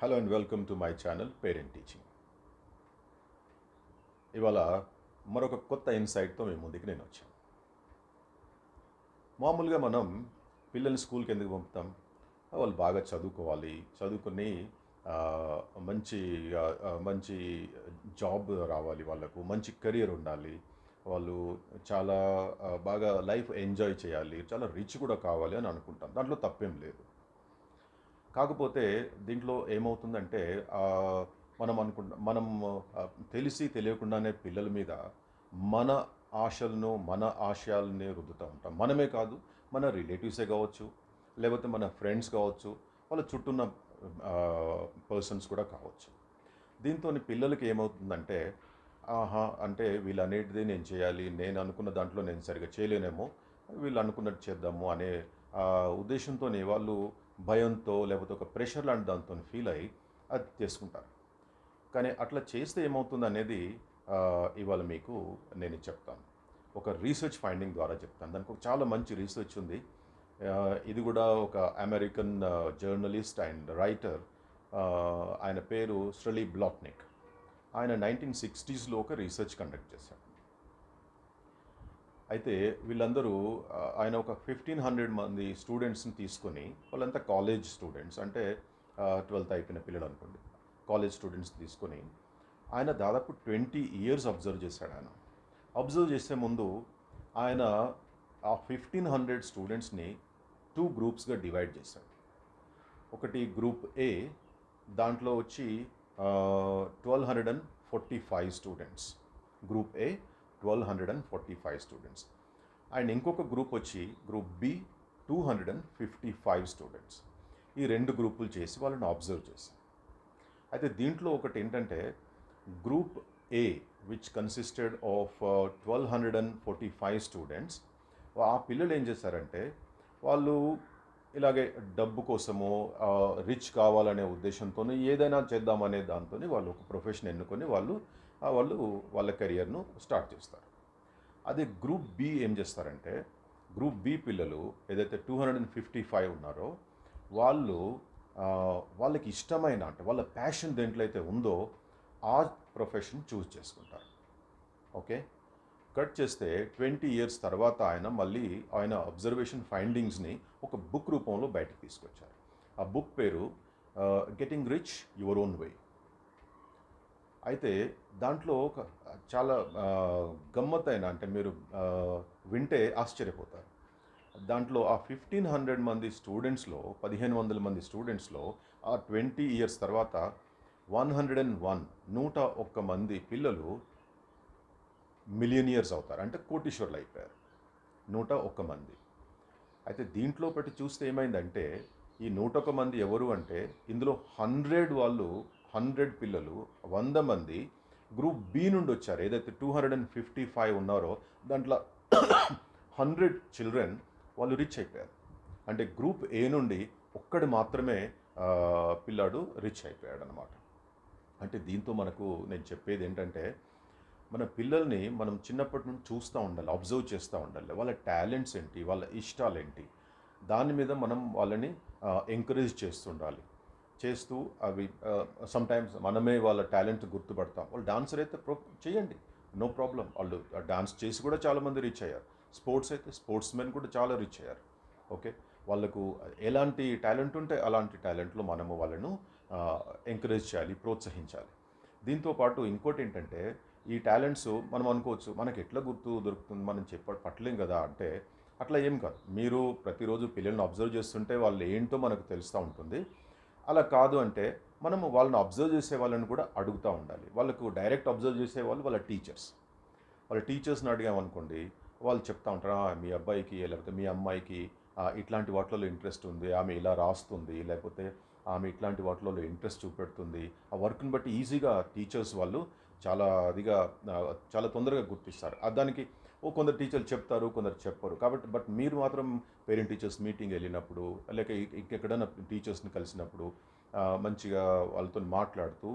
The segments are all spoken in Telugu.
Hello and welcome to my channel parent teaching ఇవాళ మరొక కొత్త ఇన్సైట్తో మీ ముందుకు నేను వచ్చాను. మామూలుగా మనం పిల్లల్ని స్కూల్కి ఎందుకు పంపుతాం? వాళ్ళు బాగా చదువుకోవాలి. చదువుకుని మంచి మంచి జాబ్ రావాలి వాళ్ళకు మంచి కెరియర్ ఉండాలి. వాళ్ళు చాలా బాగా లైఫ్ ఎంజాయ్ చేయాలి. చాలా రిచ్ కూడా కావాలి అని అనుకుంటాం. దాంట్లో తప్పేం లేదు. కాకపోతే దీంట్లో ఏమవుతుందంటే మనం అనుకుంటా మనం తెలిసి తెలియకుండానే పిల్లల మీద మన ఆశలను మన ఆశయాలని రుద్దుతూ ఉంటాం. మనమే కాదు మన రిలేటివ్సే కావచ్చు లేకపోతే మన ఫ్రెండ్స్ కావచ్చు వాళ్ళ చుట్టూన్న పర్సన్స్ కూడా కావచ్చు. దీంతో పిల్లలకి ఏమవుతుందంటే ఆహా అంటే వీళ్ళనేటిది నేను చేయాలి నేను అనుకున్న దాంట్లో నేను సరిగా చేయలేనేమో వీళ్ళు అనుకున్నట్టు చేద్దాము అనే ఉద్దేశంతో ఉద్దేశంతోనే వాళ్ళు భయంతో లేకపోతే ఒక ప్రెషర్ లాంటి దాంతో ఫీల్ అయ్యి అది చేసుకుంటారు. కానీ అట్లా చేస్తే ఏమవుతుంది అనేది ఇవాళ మీకు నేను చెప్తాను. ఒక రీసెర్చ్ ఫైండింగ్ ద్వారా చెప్తాను. దానికి ఒక చాలా మంచి రీసెర్చ్ ఉంది. ఇది కూడా ఒక అమెరికన్ జర్నలిస్ట్ అండ్ రైటర్ ఆయన పేరు స్ట్రలీ బ్లాక్నిక్ ఆయన నైన్టీన్ సిక్స్టీస్లో ఒక రీసెర్చ్ కండక్ట్ చేశాడు. అయితే వీళ్ళందరూ ఆయన ఒక ఫిఫ్టీన్ హండ్రెడ్ మంది స్టూడెంట్స్ని తీసుకొని వాళ్ళంతా కాలేజ్ స్టూడెంట్స్ అంటే ట్వెల్త్ అయిపోయిన పిల్లలు అనుకోండి కాలేజ్ స్టూడెంట్స్ తీసుకొని ఆయన దాదాపు ట్వంటీ ఇయర్స్ అబ్జర్వ్ చేశాడు ఆయన. అబ్జర్వ్ చేసే ముందు ఆయన ఆ ఫిఫ్టీన్ హండ్రెడ్ స్టూడెంట్స్ని టూ గ్రూప్స్గా డివైడ్ చేశాడు. ఒకటి గ్రూప్ ఏ దాంట్లో వచ్చి twelve hundred and forty five students. Group A twelve hundred and forty five students and ఇంకొక గ్రూప్ వచ్చి group B two hundred and fifty five students ఈ రెండు గ్రూపులు చేసి వాళ్ళని అబ్జర్వ్ చేసి అయితే దీంట్లో ఒకటి ఏంటంటే group A which consisted of twelve hundred and forty five students ఆ పిల్లలు ఏం చేశారంటే వాళ్ళు ఇలాగే డబ్బు కోసము రిచ్ కావాలనే ఉద్దేశంతో ఏదైనా చేద్దామనే దాంతో వాళ్ళు ఒక ప్రొఫెషన్ ఎన్నుకొని వాళ్ళు వాళ్ళు వాళ్ళ కెరియర్ను స్టార్ట్ చేస్తారు. అదే గ్రూప్ బి ఏం చేస్తారంటే గ్రూప్ బి పిల్లలు ఏదైతే two hundred and fifty five ఉన్నారో వాళ్ళు వాళ్ళకి ఇష్టమైన అంటే వాళ్ళ ప్యాషన్ దేంట్లో అయితే ఉందో ఆ ప్రొఫెషన్ చూస్ చేసుకుంటారు. ఓకే? కట్ చేస్తే ట్వంటీ ఇయర్స్ తర్వాత ఆయన మళ్ళీ ఆయన అబ్జర్వేషన్ ఫైండింగ్స్ని ఒక బుక్ రూపంలో బయటకు తీసుకొచ్చారు. ఆ బుక్ పేరు getting rich your own way. అయితే దాంట్లో ఒక చాలా గమ్మత్తైన అంటే మీరు వింటే ఆశ్చర్యపోతారు. దాంట్లో ఆ ఫిఫ్టీన్ హండ్రెడ్ మంది స్టూడెంట్స్లో పదిహేను వందల మంది స్టూడెంట్స్లో ఆ ట్వంటీ ఇయర్స్ తర్వాత వన్ హండ్రెడ్ అండ్ వన్ నూట ఒక్క మంది పిల్లలు మిలియనియర్స్ అవుతారు. అంటే కోటీశ్వర్లు అయిపోయారు. నూట ఒక్క మంది. అయితే దీంట్లో పెట్టి చూస్తే ఏమైందంటే ఈ నూట ఒక మంది ఎవరు అంటే ఇందులో హండ్రెడ్ వాళ్ళు హండ్రెడ్ పిల్లలు వంద మంది గ్రూప్ బి నుండి వచ్చారు. ఏదైతే two hundred and fifty five ఉన్నారో దాంట్లో హండ్రెడ్ చిల్డ్రన్ వాళ్ళు రిచ్ అయిపోయారు. అంటే గ్రూప్ ఏ నుండి ఒక్కడు మాత్రమే పిల్లాడు రిచ్ అయిపోయాడు అనమాట అంటే దీంతో మనకు నేను చెప్పేది ఏంటంటే మన పిల్లల్ని మనం చిన్నప్పటి నుండి చూస్తూ ఉండాలి అబ్జర్వ్ చేస్తూ ఉండాలి. వాళ్ళ టాలెంట్స్ ఏంటి? వాళ్ళ ఇష్టాలు ఏంటి దాని మీద మనం వాళ్ళని ఎంకరేజ్ చేస్తుండాలి. చేస్తూ అవి సమ్టైమ్స్ మనమే వాళ్ళ టాలెంట్ గుర్తుపడతాం. వాళ్ళు డాన్సర్ అయితే ప్రో చేయండి. నో ప్రాబ్లం వాళ్ళు డాన్స్ చేసి కూడా చాలామంది రీచ్ అయ్యారు. స్పోర్ట్స్ అయితే స్పోర్ట్స్ మెన్ కూడా చాలా రీచ్ అయ్యారు. ఓకే వాళ్ళకు ఎలాంటి టాలెంట్ ఉంటే అలాంటి టాలెంట్లో మనము వాళ్ళను ఎంకరేజ్ చేయాలి ప్రోత్సహించాలి. దీంతో పాటు ఇంకోటి ఏంటంటే ఈ టాలెంట్స్ మనం అనుకోవచ్చు మనకి ఎట్లా గుర్తు దొరుకుతుంది మనం చెప్ప పట్టలేం కదా అంటే అట్లా ఏం కాదు. మీరు ప్రతిరోజు పిల్లల్ని అబ్జర్వ్ చేస్తుంటే వాళ్ళు ఏంటో మనకు తెలుస్తూ ఉంటుంది. అలా కాదు అంటే మనము వాళ్ళని అబ్జర్వ్ చేసే వాళ్ళని కూడా అడుగుతూ ఉండాలి. వాళ్ళకు డైరెక్ట్ అబ్జర్వ్ చేసే వాళ్ళు వాళ్ళ టీచర్స్ వాళ్ళ టీచర్స్ని అడిగామనుకోండి వాళ్ళు చెప్తా ఉంటారు మీ అబ్బాయికి లేకపోతే మీ అమ్మాయికి ఇట్లాంటి వాటిలో ఇంట్రెస్ట్ ఉంది ఆమె ఇలా రాస్తుంది లేకపోతే ఆమె ఇట్లాంటి వాటిలో ఇంట్రెస్ట్ చూపెడుతుంది. ఆ వర్క్ని బట్టి ఈజీగా టీచర్స్ వాళ్ళు చాలా అదిగా చాలా తొందరగా గుర్తిస్తారు. ఆ దానికి ఓ కొందరు టీచర్లు చెప్తారు కొందరు చెప్పరు. కాబట్టి బట్ మీరు మాత్రం పేరెంట్ టీచర్స్ మీటింగ్ వెళ్ళినప్పుడు లేక ఇంకెక్కడైనా టీచర్స్ని కలిసినప్పుడు మంచిగా వాళ్ళతో మాట్లాడుతూ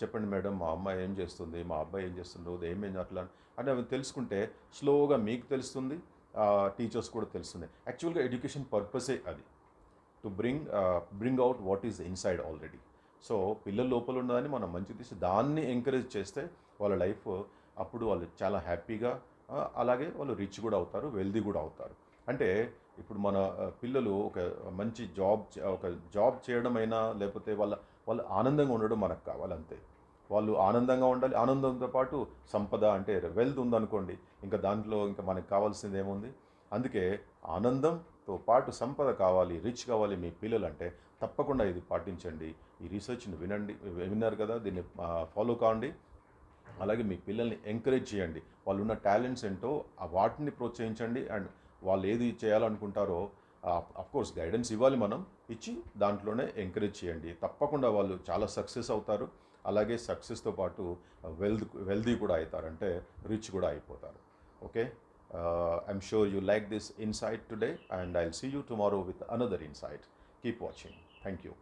చెప్పండి మేడం మా అమ్మాయి ఏం చేస్తుంది మా అబ్బాయి ఏం చేస్తుండో ఏమేం అట్లా అని అవి తెలుసుకుంటే స్లోగా మీకు తెలుస్తుంది టీచర్స్ కూడా తెలుస్తుంది. యాక్చువల్గా ఎడ్యుకేషన్ పర్పసే అది. To bring bring out what is inside already so పిల్లల లోపల ఉన్నదాన్ని మనం మంచి తీసి దాన్ని ఎంకరేజ్ చేస్తే వాళ్ళ లైఫ్ అప్పుడు వాళ్ళు చాలా హ్యాపీగా అలాగే వాళ్ళు రిచ్ కూడా అవుతారు వెల్దీ కూడా అవుతారు. అంటే ఇప్పుడు మన పిల్లలు ఒక మంచి జాబ్ ఒక జాబ్ చేయడమైనా లేకపోతే వాళ్ళ వాళ్ళు ఆనందంగా ఉండడం మనకు కావాలంతే. వాళ్ళు ఆనందంగా ఉండాలి ఆనందంతో పాటు సంపద అంటే వెల్త్ ఉందనుకోండి ఇంకా దాంట్లో ఇంకా మనకు కావాల్సింది ఏముంది? అందుకే ఆనందంతో పాటు సంపద కావాలి రిచ్ కావాలి మీ పిల్లలు అంటే తప్పకుండా ఇది పాటించండి. ఈ రీసెర్చ్ని వినండి విన్నారు కదా దీన్ని ఫాలో కావండి అలాగే మీ పిల్లల్ని ఎంకరేజ్ చేయండి. వాళ్ళు ఉన్న టాలెంట్స్ ఏంటో ఆ వాటిని ప్రోత్సహించండి. అండ్ వాళ్ళు ఏది చేయాలనుకుంటారో కోర్స్ గైడెన్స్ ఇవ్వాలి మనం. ఇచ్చి దాంట్లోనే ఎంకరేజ్ చేయండి. తప్పకుండా వాళ్ళు చాలా సక్సెస్ అవుతారు. అలాగే సక్సెస్తో పాటు వెల్త్ వెల్దీ కూడా అవుతారు. అంటే రిచ్ కూడా అయిపోతారు. Okay? I'm sure you like this insight today and I see you tomorrow with another insight keep watching thank you